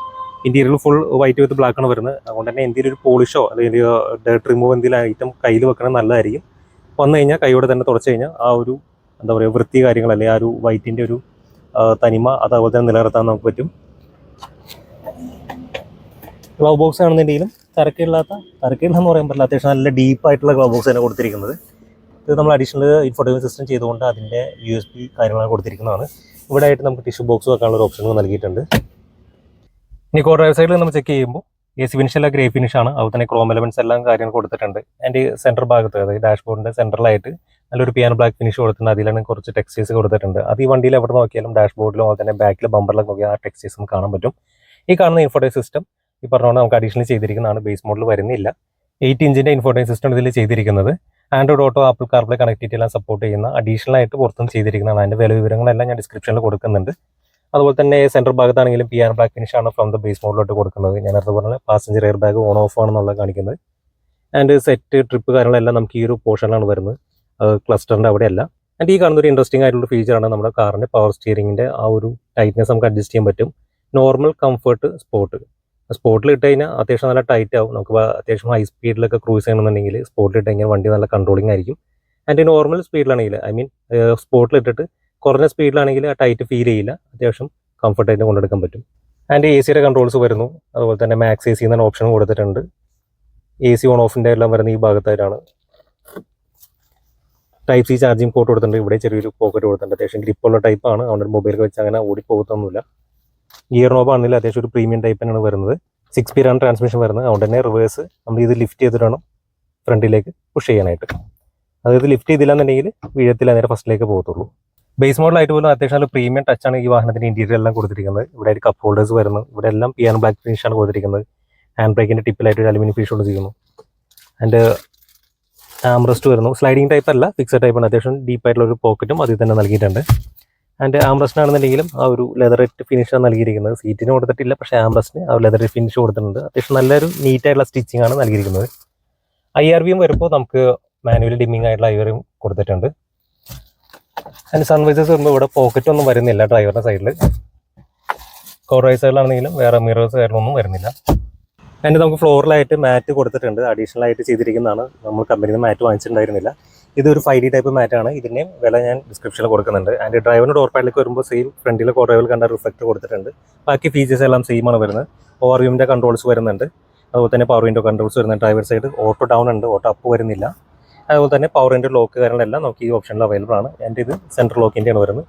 Interior full white with black ആണ് വരുന്നത്. അതുകൊണ്ട് തന്നെ എന്തെങ്കിലും ഒരു പോളിഷോ അല്ലെങ്കിൽ ഡേർട്ട് റിമൂവ് എന്തെങ്കിലും ഐറ്റം കയ്യിൽ വെക്കണം നല്ലതായിരിക്കും. വന്നു കഴിഞ്ഞാൽ കൈയോടെ തന്നെ തുടച്ച് കഴിഞ്ഞാൽ ആ ഒരു എന്താ പറയുക വൃത്തി കാര്യങ്ങൾ അല്ലെങ്കിൽ ആ ഒരു വൈറ്റിന്റെ ഒരു തനിമ അത് അതുപോലെ തന്നെ നിലനിർത്താൻ നമുക്ക് പറ്റും. ഗ്ലൗ ബോക്സ് ആണെന്നുണ്ടെങ്കിലും തിരക്കില്ലാത്ത തിരക്കില്ലെന്ന് പറയാൻ പറ്റില്ല. അത്യാവശ്യം നല്ല ഡീപ്പായിട്ടുള്ള ഗ്ലൗ ബോക്സ് തന്നെ കൊടുത്തിരിക്കുന്നത്. ഇത് നമ്മൾ അഡീഷണൽ ഇൻഫോർട്ടേഷൻ സിസ്റ്റം ചെയ്തുകൊണ്ട് അതിന്റെ യു എസ് പി കാര്യങ്ങളാണ് കൊടുത്തിരിക്കുന്നതാണ്. ഇവിടെ ആയിട്ട് നമുക്ക് ടിഷ്യൂ ബോക്സ് വെക്കാനുള്ള ഒരു നൽകിയിട്ടുണ്ട്. ഇനി കോ ഡ്രൈവ് സൈഡിൽ നമ്മൾ ചെക്ക് ചെയ്യുമ്പോൾ എ സി ഫിനിഷ് എല്ലാം ഗ്രേ ഫിനിഷ് ആണ്. അതുപോലെ തന്നെ ക്രോം എലമെന്റ്സ് എല്ലാം കാര്യങ്ങൾ കൊടുത്തിട്ടുണ്ട്. അതിന്റെ സെന്റർ ഭാഗത്ത് അതായത് ഡാഷ്ബോർഡിന്റെ സെന്ററിലായിട്ട് നല്ലൊരു പിയാനോ ബ്ലാക്ക് ഫിനിഷ് കൊടുത്തിട്ടുണ്ട്. അതിലാണ് കുറച്ച് ടെക്സ്റ്റേഴ്സ് കൊടുത്തിട്ടുണ്ട്. അത് ഈ വണ്ടിയിൽ എവിടെ നോക്കിയാലും ഡാഷ്ബോർഡിലും അതുപോലെ തന്നെ ബാക്കിൽ ബമ്പറിലൊക്കെ നോക്കിയാൽ ആ ടെക്സ്റ്റേഴ്സ് നമുക്ക് കാണാൻ പറ്റും. ഈ കാണുന്ന ഇൻഫോർട്ടേ സിസ്റ്റം ഈ പറഞ്ഞുകൊണ്ട് നമുക്ക് അഡീഷണൽ ചെയ്തിരിക്കുന്നതാണ്. ബേസ് മോഡൽ വരുന്നില്ല. എയ്റ്റ് ഇഞ്ചിന്റെ ഇൻഫോർട്ടൈൻ സിസ്റ്റം ഇതിൽ ചെയ്തിരിക്കുന്നത്. Android Auto Apple CarPlay connectivity എല്ലാം സപ്പോർട്ട് ചെയ്യുന്ന അഡീഷണൽ ആയിട്ട് പുറത്തുനിന്ന് ചെയ്തിരിക്കുന്നതാണ്. അതിന്റെ വില വിവരങ്ങളെല്ലാം ഞാൻ ഡിസ്ക്രിപ്ഷനിൽ കൊടുക്കുന്നുണ്ട്. അതുപോലെ തന്നെ സെൻട്രൽ ഭാഗത്താണെങ്കിലും പി ആർ ബ്ലാക്ക് ഫിനിഷ് ആണ് ഫ്രം ദ ബേസ് മോഡിലോട്ട് കൊടുക്കുന്നത്. ഞാൻ നേരത്തെ പറഞ്ഞ passenger air bag on off ആണെന്നുള്ളത് കാണിക്കുന്നത്. ആൻഡ് സെറ്റ് ട്രിപ്പ് കാര്യങ്ങളെല്ലാം നമുക്ക് ഈ ഒരു പോർഷനിലാണ് വരുന്നത്. ക്ലസ്റ്ററിന്റെ അവിടെയല്ല. ആൻഡ് ഈ കാണുന്ന ഒരു ഇൻട്രസ്റ്റിംഗ് ആയിട്ടുള്ള ഫീച്ചറാണ് നമ്മുടെ കാറിന്റെ പവർ സ്റ്റിയറിങ്ങിന്റെ ആ ഒരു ടൈറ്റ്നെസ് നമുക്ക് അഡ്ജസ്റ്റ് ചെയ്യാൻ പറ്റും. നോർമൽ കംഫർട്ട് സ്പോർട്ട് സ്പോർട്ടിൽ ഇട്ട് കഴിഞ്ഞാൽ അത്യാവശ്യം നല്ല ടൈറ്റ് ആവും. നമുക്ക് അത്യാവശ്യം ഹൈ സ്പീഡിലൊക്കെ ക്രൂസ് ചെയ്യണമെന്നുണ്ടെങ്കിൽ സ്പോട്ടിൽ ഇട്ട് കഴിഞ്ഞാൽ വണ്ടി നല്ല കൺട്രോളിംഗ് ആയിരിക്കും ആൻഡ് നോർമൽ സ്പീഡിലാണെങ്കിൽ ഐ മീൻ സ്പോട്ടിൽ ഇട്ടിട്ട് കുറഞ്ഞ സ്പീഡിലാണെങ്കിൽ ആ ടൈറ്റ് ഫീൽ ചെയ്യില്ല. അത്യാവശ്യം കംഫർട്ടായിട്ട് കൊണ്ടെടുക്കാൻ പറ്റും. ആൻഡ് എ സിയുടെ കൺട്രോൾസ് വരുന്നു. അതുപോലെ തന്നെ മാക്സ് എ സി എന്ന ഓപ്ഷൻ കൊടുത്തിട്ടുണ്ട്. എ സി ഓൺ ഓഫിന്റെ എല്ലാം വരുന്ന ഈ ഭാഗത്തായിട്ടാണ്. ടൈപ്പ് സി ചാർജിങ് പോർട്ട് കൊടുത്തിട്ടുണ്ട്. ഇവിടെ ചെറിയൊരു പോക്കറ്റ് കൊടുത്തിട്ടുണ്ട്. അത്യാവശ്യം ഗ്രിപ്പുള്ള ടൈപ്പാണ് അതുകൊണ്ട് മൊബൈലൊക്കെ വെച്ച് അങ്ങനെ ഓടിപ്പോകത്തൊന്നുമില്ല. ഗിയർ നോബ് ആണെങ്കിൽ അത്യാവശ്യം ഒരു പ്രീമിയം ടൈപ്പ് തന്നെയാണ് വരുന്നത്. സിക്സ് സ്പീഡാണ് ട്രാൻസ്മിഷൻ വരുന്നത്. അതുകൊണ്ട് തന്നെ റിവേഴ്സ് നമ്മൾ ഇത് ലിഫ്റ്റ് ചെയ്തിട്ട് വേണം ഫ്രണ്ടിലേക്ക് പുഷ് ചെയ്യാനായിട്ട്. അതായത് ലിഫ്റ്റ് ചെയ്തില്ല എന്നുണ്ടെങ്കിൽ വീഴത്തില്ല നേരെ ഫസ്റ്റിലേക്ക് പോകത്തുള്ളൂ. ബേസ് മോഡലായിട്ട് പോലും അത്യാവശ്യം നല്ല പ്രീമിയം ടച്ചാണ് ഈ വാഹനത്തിന്റെ ഇന്റീരിയർ എല്ലാം കൊടുത്തിരിക്കുന്നത്. ഇവിടെ ഒരു കപ്പ് ഹോൾഡേഴ്സ് വരുന്നു. ഇവിടെ എല്ലാം പിയർ ബ്ലാക്ക് ഫിനിഷ് ആണ് കൊടുത്തിരിക്കുന്നത്. ഹാൻഡ് ബ്രേക്കിന്റെ ടിപ്പിലായിട്ട് ഒരു അലുമിനിയം ഫിനിഷ് കൊടുത്തിരിക്കുന്നു ആൻഡ് ആംറസ്റ്റ് വരുന്നു. സ്ലൈഡിംഗ് ടൈപ്പ് അല്ല ഫിക്സഡ് ടൈപ്പ് ആണ്. അത്യാവശ്യം ഡീപ്പായിട്ടുള്ള ഒരു പോക്കറ്റും അതിൽ തന്നെ നൽകിയിട്ടുണ്ട്. ആൻഡ് ആംറസ്റ്റ് ആണെന്നുണ്ടെങ്കിലും ആ ഒരു ലെതററ്റ് ഫിനിഷാണ് നൽകിയിരിക്കുന്നത്. സീറ്റിന് കൊടുത്തിട്ടില്ല പക്ഷേ ആംബ്രസ്റ്റിന് ആ ലെതററ്റ് ഫിനിഷ് കൊടുത്തിട്ടുണ്ട്. അത്യാവശ്യം നല്ലൊരു നീറ്റായിട്ടുള്ള സ്റ്റിച്ചിങ് ആണ് നൽകിയിരിക്കുന്നത്. ഐ ആർ വിയും വരുമ്പോൾ നമുക്ക് മാനുവൽ ഡിമ്മിങ് ആയിട്ടുള്ള ഐ ആർ വിയും കൊടുത്തിട്ടുണ്ട്. അതിന് സൺവൈസേഴ്സ് വരുമ്പോൾ ഇവിടെ പോക്കറ്റ് ഒന്നും വരുന്നില്ല ഡ്രൈവറിന്റെ സൈഡിൽ കോറൈസ് സൈഡിലാണെങ്കിലും വേറെ മിറേഴ്സ് കാര്യങ്ങളൊന്നും വരുന്നില്ല. അതിന് നമുക്ക് ഫ്ലോറിലായിട്ട് മാറ്റ് കൊടുത്തിട്ടുണ്ട്. അഡീഷണൽ ആയിട്ട് ചെയ്തിരിക്കുന്നതാണ്. നമ്മൾ കമ്പനിയിൽ നിന്ന് മാറ്റ് വാങ്ങിച്ചിട്ടുണ്ടായിരുന്നില്ല. ഇതൊരു ഫൈവ് ഡി ടൈപ്പ് മാറ്റാണ് ഇതിന്റെയും വില ഞാൻ ഡിസ്ക്രിപ്ഷനിൽ കൊടുക്കുന്നുണ്ട്. ആൻഡ് ഡ്രൈവറിന് ഡോർ പാഡിലേക്ക് വരുമ്പോൾ സെയിം ഫ്രണ്ടിലെ കോറോയിൽ കണ്ട റിഫ്ലക്ട് കൊടുത്തിട്ടുണ്ട്. ബാക്കി ഫീച്ചേഴ്സ് എല്ലാം സെയിം ആണ് വരുന്നത്. ഓവർ വ്യൂമിന്റെ കൺട്രോൾസ് വരുന്നുണ്ട്. അതുപോലെ തന്നെ പവർ വിൻഡോ കൺട്രോൾസ് വരുന്നുണ്ട് ഡ്രൈവർ സൈഡ് ഓട്ടോ ഡൗൺ ഉണ്ട് ഓട്ടോ അപ്പ് വരുന്നില്ല. അതുപോലെ തന്നെ പവർ വിൻഡോ ലോക്ക് കാര്യങ്ങളെല്ലാം നമുക്ക് ഈ ഓപ്ഷനിൽ അവൈലബിൾ ആണ്. ആൻഡ് ഇത് സെൻട്രൽ ലോക്കിന്റെയാണ് വരുന്നത്.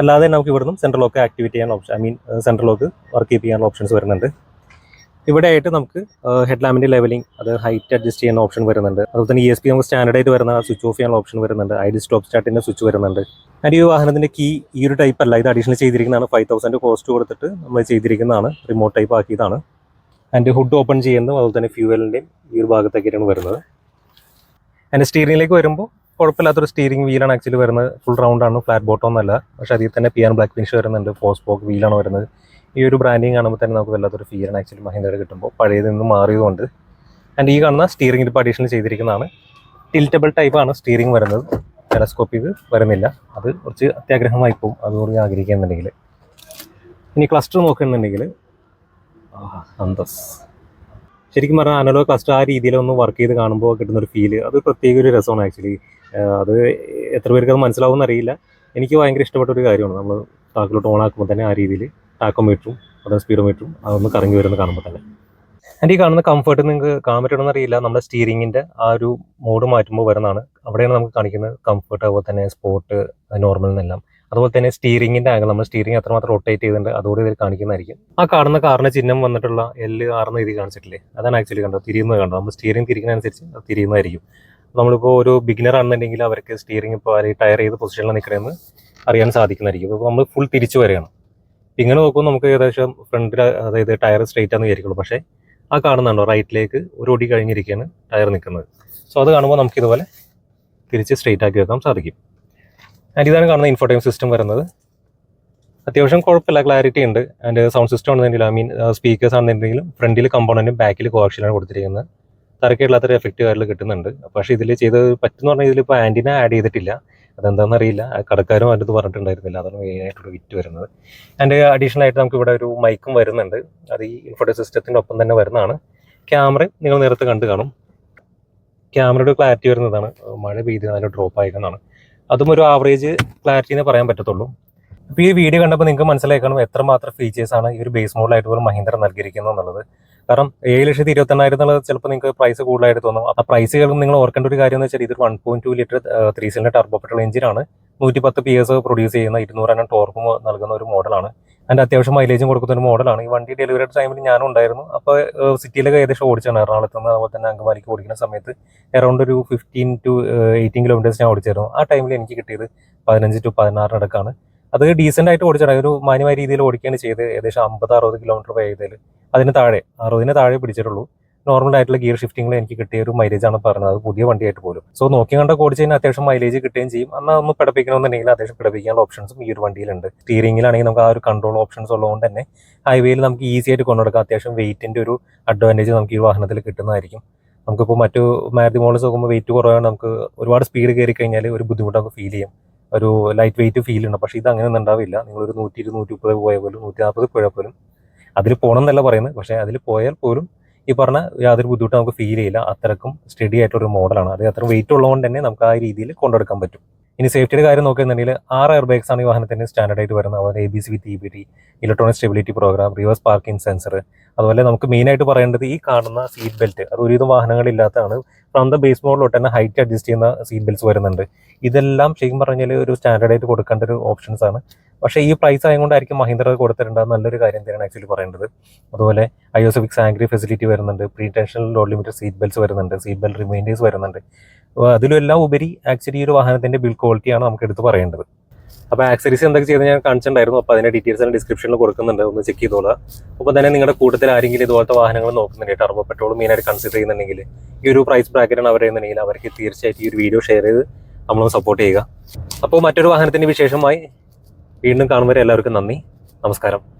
അല്ലാതെ നമുക്ക് ഇവിടുന്ന് സെൻട്രൽ ലോക്ക് ആക്ടിവേറ്റ് ചെയ്യാൻ option I mean central lock work ചെയ്യാനുള്ള ഓപ്ഷൻസ് വരുന്നുണ്ട്. ഇവിടെ ആയിട്ട് നമുക്ക് ഹെഡ് ലെവലിംഗ് അത് ഹൈറ്റ് അഡ്ജസ്റ്റ് ചെയ്യുന്ന ഓപ്ഷൻ വരുന്നുണ്ട്. അതുപോലെ തന്നെ ഇ എസ് പി നമുക്ക് സ്റ്റാൻഡേർഡ് ആയിട്ട് വരുന്ന സ്വിച്ച് ഓഫ് ചെയ്യാനുള്ള ഓപ്ഷൻ വരുന്നുണ്ട്. ഐഡി സ്റ്റോപ്പ് സ്റ്റാർട്ടിന്റെ സ്വിച്ച് വരുന്നുണ്ട്. ആൻഡ് ഈ വാഹനത്തിന്റെ കീ ഈ ഒരു ടൈപ്പ് അല്ല. ഇത് അഡീഷണൽ ചെയ്തിരിക്കുന്നതാണ്. ഫൈവ് തൗസൻഡ് കോസ്റ്റ് കൊടുത്തിട്ട് നമ്മൾ ചെയ്തിരിക്കുന്നതാണ്. റിമോട്ട് ടൈപ്പ് ആക്കിയതാണ്. ആൻഡ് ഹുഡ് ഓപ്പൺ ചെയ്യുന്നതും അതുപോലെ തന്നെ ഫ്യൂവലിന്റെയും ഈ ഒരു ഭാഗത്തേക്കാണ് വരുന്നത്. ആൻഡ് സ്റ്റിയറിംഗിലേക്ക് വരുമ്പോൾ കുഴപ്പമില്ലാത്തൊരു സ്റ്റിയറിംഗ് വീലാണ് ആക്ച്വലി വരുന്നത്. ഫുൾ റൗണ്ട് ആണ് ഫ്ലാറ്റ് ബോട്ടം ഒന്നല്ല. പക്ഷേ അതിൽ തന്നെ പിയാൻ ബ്ലാക്ക് ഫിനിഷ് വരുന്നുണ്ട് ഫോസ്പോക്ക് വീലാണ് വരുന്നത്. ഈ ഒരു ബ്രാൻഡിങ് കാണുമ്പോൾ തന്നെ നമുക്ക് വല്ലാത്തൊരു ഫീലാണ് ആക്ച്വലി മഹീന്ദ്രയുടെ കിട്ടുമ്പോൾ. പഴയതിൽ നിന്ന് മാറിയതുകൊണ്ട്. ആൻഡ് ഈ കാണുന്ന സ്റ്റീറിംഗ് ഇപ്പോൾ അഡീഷണൽ ചെയ്തിരിക്കുന്നതാണ്. ടിൽറ്റബിൾ ടൈപ്പ് ആണ് സ്റ്റിയറിംഗ് വരുന്നത്. ഇത് വരുന്നില്ല. അത് കുറച്ച് അത്യാഗ്രഹമായി പോകും. അതുകൊണ്ട് ആഗ്രഹിക്കുന്നുണ്ടെങ്കിൽ. ഇനി ക്ലസ്റ്റർ നോക്കുന്നുണ്ടെങ്കിൽ. അന്തസ്. ശരിക്കും പറഞ്ഞാൽ അനലോഗ് ക്ലസ്റ്റർ ആ രീതിയിലൊന്ന് വർക്ക് ചെയ്ത് കാണുമ്പോൾ കിട്ടുന്നൊരു ഫീൽ അത് പ്രത്യേക ഒരു രസമാണ് ആക്ച്വലി അത് എത്ര പേർക്ക് അത് മനസ്സിലാവും അറിയില്ല എനിക്ക് ഭയങ്കര ഇഷ്ടപ്പെട്ട ഒരു കാര്യമാണ്. നമ്മൾ താക്കിലോട്ട് ഓൺ ആക്കുമ്പോൾ തന്നെ ആ രീതിയിൽ ടാക്കോമീറ്ററും അതുപോലെ സ്പീഡോമീറ്ററും അതൊന്ന് കറങ്ങി വരുന്നത് കാണുമ്പോൾ തന്നെ. എന്റെ ഈ കാണുന്ന കംഫർട്ട് നിങ്ങൾക്ക് കാണാൻ പറ്റണമെന്ന് അറിയില്ല. നമ്മുടെ സ്റ്റീറിങ്ങിന്റെ ആ ഒരു മോഡ് മാറ്റുമ്പോൾ വരുന്നതാണ്. അവിടെയാണ് നമുക്ക് കാണിക്കുന്നത് കംഫർട്ട് അതുപോലെ തന്നെ സ്പോർട്ട് നോർമൽ എന്നെല്ലാം. അതുപോലെ തന്നെ സ്റ്റീറിങ്ങിന്റെ ആംഗിൾ നമ്മൾ സ്റ്റിയറിംഗ് എത്രമാത്രം റൊട്ടേറ്റ് ചെയ്തിട്ടുണ്ട്. അതോടെ ഇതിൽ കാണിക്കുന്നതായിരിക്കും. ആ കാണുന്ന കാറിന് ചിഹ്നം വന്നിട്ടുള്ള എല്ല് ആർന്ന ഇത് കാണിച്ചിട്ടില്ലേ? അതാണ് ആക്ച്വലി കണ്ടോ തിരിയുന്നത് കണ്ടോ നമ്മൾ സ്റ്റിയറിംഗ് തിരിക്കുന്നതനുസരിച്ച് അത് തിരിയുന്നതായിരിക്കും. നമ്മളിപ്പോൾ ഒരു ബിഗിനർ ആണെന്നുണ്ടെങ്കിൽ അവർക്ക് സ്റ്റിയറിംഗ് ഇപ്പോൾ അല്ലെങ്കിൽ ടയർ ചെയ്ത് പൊസിഷനിൽ നിൽക്കണമെന്ന് അറിയാൻ സാധിക്കുന്നതായിരിക്കും. അപ്പോൾ നമ്മൾ ഫുൾ തിരിച്ചു വരികയാണ്. ഇങ്ങനെ നോക്കുമ്പോൾ നമുക്ക് ഏകദേശം ഫ്രണ്ടിൽ അതായത് ടയർ സ്ട്രെയിറ്റ് ആണെന്ന് വിചാരിക്കുള്ളൂ. പക്ഷേ ആ കാണുന്നുണ്ടോ? റൈറ്റിലേക്ക് ഒരു ഒടി കഴിഞ്ഞിരിക്കുകയാണ് ടയർ നിൽക്കുന്നത് സോ അത് കാണുമ്പോൾ നമുക്ക് ഇതുപോലെ തിരിച്ച് സ്ട്രെയിറ്റ് ആക്കി വെക്കാൻ സാധിക്കും. ആൻഡ് ഇതാണ് കാണുന്ന ഇൻഫോടൈം സിസ്റ്റം വരുന്നത്. അത്യാവശ്യം കുഴപ്പമില്ല ക്ലാരിറ്റി ഉണ്ട്. ആൻഡ് സൗണ്ട് സിസ്റ്റം ആണെന്നുണ്ടെങ്കിലും ഐ മീൻ സ്പീക്കേഴ്സ് ആണെന്നുണ്ടെങ്കിലും ഫ്രണ്ടിൽ കമ്പോണന്റും ബാക്കിൽ കോക്ഷനാണ് കൊടുത്തിരിക്കുന്നത്. തരക്കേടില്ലാത്തൊരു എഫക്റ്റീവ് ആയിട്ട് കിട്ടുന്നുണ്ട്. പക്ഷേ ഇതിൽ ചെയ്ത് പറ്റുന്ന പറഞ്ഞാൽ ഇതിലിപ്പോൾ ആന്റിന ആഡ് ചെയ്തിട്ടില്ല. അതെന്താണെന്ന് അറിയില്ല കടക്കാരും അതിന്റെ പറഞ്ഞിട്ടുണ്ടായിരുന്നില്ല. അതാണ് മെയിനായിട്ടുള്ള വിറ്റ് വരുന്നത്. അതിന്റെ അഡീഷണൽ ആയിട്ട് നമുക്ക് ഇവിടെ ഒരു മൈക്കും വരുന്നുണ്ട്. അത് ഈ ഇൻഫോട്ടോ സിസ്റ്റത്തിന്റെ ഒപ്പം തന്നെ വരുന്നതാണ്. ക്യാമറ നിങ്ങൾ നേരത്തെ കണ്ടു കാണും. ക്യാമറയുടെ ക്ലാരിറ്റി വരുന്നതാണ്. മഴ പെയ്ത് അതിന്റെ ഡ്രോപ്പ് ആയിരിക്കുന്നതാണ് അതും ഒരു ആവറേജ് ക്ലാരിറ്റി എന്ന് പറയാൻ പറ്റത്തുള്ളൂ. അപ്പോൾ ഈ വീഡിയോ കണ്ടപ്പോൾ നിങ്ങൾക്ക് മനസ്സിലാക്കണം എത്രമാത്രം ഫീച്ചേഴ്സാണ് ഈ ഒരു ബേസ് മോഡലായിട്ട് പോലും മഹീന്ദ്ര നൽകിയിരിക്കുന്നത് എന്നുള്ളത്. കാരണം ഏഴ് ലക്ഷത്തി ഇരുപത്തെണ്ണായിരം എന്നുള്ളത് ചിലപ്പോൾ നിങ്ങൾക്ക് പ്രൈസ് കൂടുതലായിട്ട് തോന്നും. ആ പ്രൈസുകൾ നിങ്ങൾ ഓർക്കേണ്ട ഒരു കാര്യം എന്ന് വെച്ചാൽ ഇത് one point two litre three cylinder turbo petrol എഞ്ചിനാണ് നൂറ്റി പത്ത് പി എസ് പ്രൊഡ്യൂസ് ചെയ്യുന്ന ഇരുന്നൂറെണ്ണം ടോർക്കും നൽകുന്ന ഒരു മോഡലാണ് അതിന്റെ അത്യാവശ്യം മൈലേജും കൊടുക്കുന്ന ഒരു മോഡലാണ് ഈ വണ്ടി ഡെലിവറി ടൈമിൽ ഞാനും ഉണ്ടായിരുന്നു. അപ്പോൾ സിറ്റിയിലൊക്കെ ഏകദേശം ഓടിച്ചാണ് എറണാകുളത്ത് നിന്ന് അതുപോലെ തന്നെ അങ്കമാലിക്ക് ഓടിക്കുന്ന സമയത്ത് എറൗണ്ട് ഒരു ഫിഫ്റ്റീൻ ടു എയ്റ്റീൻ കിലോമീറ്റേഴ്സ് ഞാൻ ഓടിച്ചായിരുന്നു. ആ ടൈമിൽ എനിക്ക് കിട്ടിയത് പതിനഞ്ച് ടു പതിനാറിനടക്കാണ് അത് ഡീസെന്റ് ആയിട്ട് ഓടിച്ചാണ് ഒരു മാന്യമായ രീതിയിൽ ഓടിക്കുകയാണ് ചെയ്ത് ഏകദേശം അമ്പത് അറുപത് കിലോമീറ്റർ വേഗതയിൽ അതിന് താഴെ അറുപതിന് താഴെ പിടിച്ചിട്ടുള്ളൂ. നോർമൽ ആയിട്ടുള്ള ഗിയർ ഷിഫ്റ്റിംഗിൽ എനിക്ക് കിട്ടിയ ഒരു മൈലേജ് ആണ് പറഞ്ഞത്. അത് പുതിയ വണ്ടിയായിട്ട് പോലും. സോ നോക്കി കണ്ട ഓടിച്ച് കഴിഞ്ഞാൽ അത്യാവശ്യം മൈലേജ് കിട്ടുകയും ചെയ്യും. എന്നാൽ ഒന്ന് പിടപ്പിക്കണമെന്നുണ്ടെങ്കിൽ അത്യാവശ്യം പിടപ്പിക്കാനുള്ള ഓപ്ഷൻസും ഈ ഒരു വണ്ടിയിലുണ്ട്. സ്റ്റീറിംഗിലാണെങ്കിൽ നമുക്ക് ആ ഒരു കൺട്രോൾ ഓപ്ഷൻസ് ഉള്ളതുകൊണ്ട് തന്നെ ഹൈവേയിൽ നമുക്ക് ഈസി ആയിട്ട് കൊണ്ടുനടക്കാം. അത്യാവശ്യം വെയിറ്റിന്റെ ഒരു അഡ്വാന്റേജ് നമുക്ക് ഈ വാഹനത്തിൽ കിട്ടുന്നതായിരിക്കും. നമുക്കിപ്പോൾ മറ്റു മാരുതി മോഡൽസ് നോക്കുമ്പോൾ വെയിറ്റ് കുറവാണ് നമുക്ക് ഒരുപാട് സ്പീഡ് കയറി കഴിഞ്ഞാൽ ഒരു ബുദ്ധിമുട്ട് നമുക്ക് ഫീൽ ചെയ്യും. ഒരു ലൈറ്റ് വെയിറ്റ് ഫീൽ ഉണ്ട്. പക്ഷേ ഇത് അങ്ങനെ ഉണ്ടാവില്ല. നിങ്ങളൊരു നൂറ്റി ഇരുന്നൂറ്റി മുപ്പത് പോയാൽ പോലും നൂറ്റി നാൽപ്പത് പോയാൽ പോലും അതിൽ പോകണം എന്നല്ല പറയുന്നത്. പക്ഷേ അതിൽ പോയാൽ പോലും ഈ പറഞ്ഞ യാതൊരു ബുദ്ധിമുട്ടും നമുക്ക് ഫീൽ ചെയ്യില്ല. അത്രക്കും സ്റ്റഡി ആയിട്ടുള്ള ഒരു മോഡലാണ് അത് അത്ര വെയിറ്റ് ഉള്ളതുകൊണ്ട് തന്നെ നമുക്ക് ആ രീതിയിൽ കൊണ്ടെടുക്കാൻ പറ്റും. ഇനി സേഫ്റ്റിയുടെ കാര്യം നോക്കുകയാണെന്നുണ്ടെങ്കിൽ ആറ് എയർ ബാഗ്സ് ആണ് ഈ വാഹനത്തിന് സ്റ്റാൻഡേർഡ് ആയിട്ട് വരുന്നത്. അതുപോലെ A B C V T B T electronic stability program reverse parking sensor അതുപോലെ നമുക്ക് മെയിൻ ആയിട്ട് പറയേണ്ടത് ഈ കാണുന്ന സീറ്റ് ബെൽറ്റ് അത് ഒരുവിധം വാഹനങ്ങളില്ലാത്തതാണ് ഫ്രം ദ ബേസ് മോഡലോട്ട് തന്നെ ഹൈറ്റ് അഡ്ജസ്റ്റ് ചെയ്യുന്ന സീറ്റ് ബെൽറ്റ്സ് വരുന്നുണ്ട്. ഇതെല്ലാം ശരിക്കും പറഞ്ഞാൽ ഒരു സ്റ്റാൻഡേർഡ് ആയിട്ട് കൊടുക്കേണ്ട ഒരു ഓപ്ഷൻസ് ആണ്. പക്ഷേ ഈ പ്രൈസ് ആയതുകൊണ്ടായിരിക്കും മഹീന്ദ്ര കൊടുത്തിട്ടുണ്ട്. അത് നല്ലൊരു കാര്യം തന്നെയാണ് ആക്ച്വലി പറയേണ്ടത്. അതുപോലെ ഐഒസഫിക്സ് ആംഗ്രി ഫെസിലിറ്റി വരുന്നുണ്ട്. Pre tensional load limited seat belts വരുന്നുണ്ട്. സീറ്റ് ബെൽറ്റ് റിമൈൻഡേഴ്സ് വരുന്നുണ്ട്. അപ്പോൾ അതിലും എല്ലാം ഉപരി ആക്ച്വലി ഈ ഒരു വാഹനത്തിന്റെ ബിൽ ക്വാളിറ്റിയാണ് നമുക്ക് എടുത്ത് പറയേണ്ടത്. അപ്പോൾ ആക്സറീസ് എന്തൊക്കെ ചെയ്ത് ഞാൻ കാണിച്ചിട്ടുണ്ടായിരുന്നു. അപ്പോൾ അതിന്റെ ഡീറ്റെയിൽസ് ഡിസ്ക്രിപ്ഷനിൽ കൊടുക്കുന്നുണ്ട്. ഒന്ന് ചെക്ക് ചെയ്തോളാം. അപ്പോൾ തന്നെ നിങ്ങളുടെ കൂട്ടത്തിൽ ആരെങ്കിലും ഇതുപോലത്തെ വാഹനങ്ങൾ നോക്കുന്നുണ്ട് ടർബോ പെട്രോൾ മെയിനായിട്ട് കൺസിഡർ ചെയ്യുന്നുണ്ടെങ്കിൽ ഈ ഒരു പ്രൈസ് ബ്രാക്കറ്റ് അവർ അവരെന്നുണ്ടെങ്കിൽ അവർക്ക് തീർച്ചയായിട്ടും ഈ ഒരു വീഡിയോ ഷെയർ ചെയ്ത് നമ്മളൊന്ന് സപ്പോർട്ട് ചെയ്യുക. അപ്പോൾ മറ്റൊരു വാഹനത്തിന്റെ വിശേഷമായി വീണ്ടും കാണുമ്പോൾ എല്ലാവർക്കും നന്ദി. നമസ്കാരം.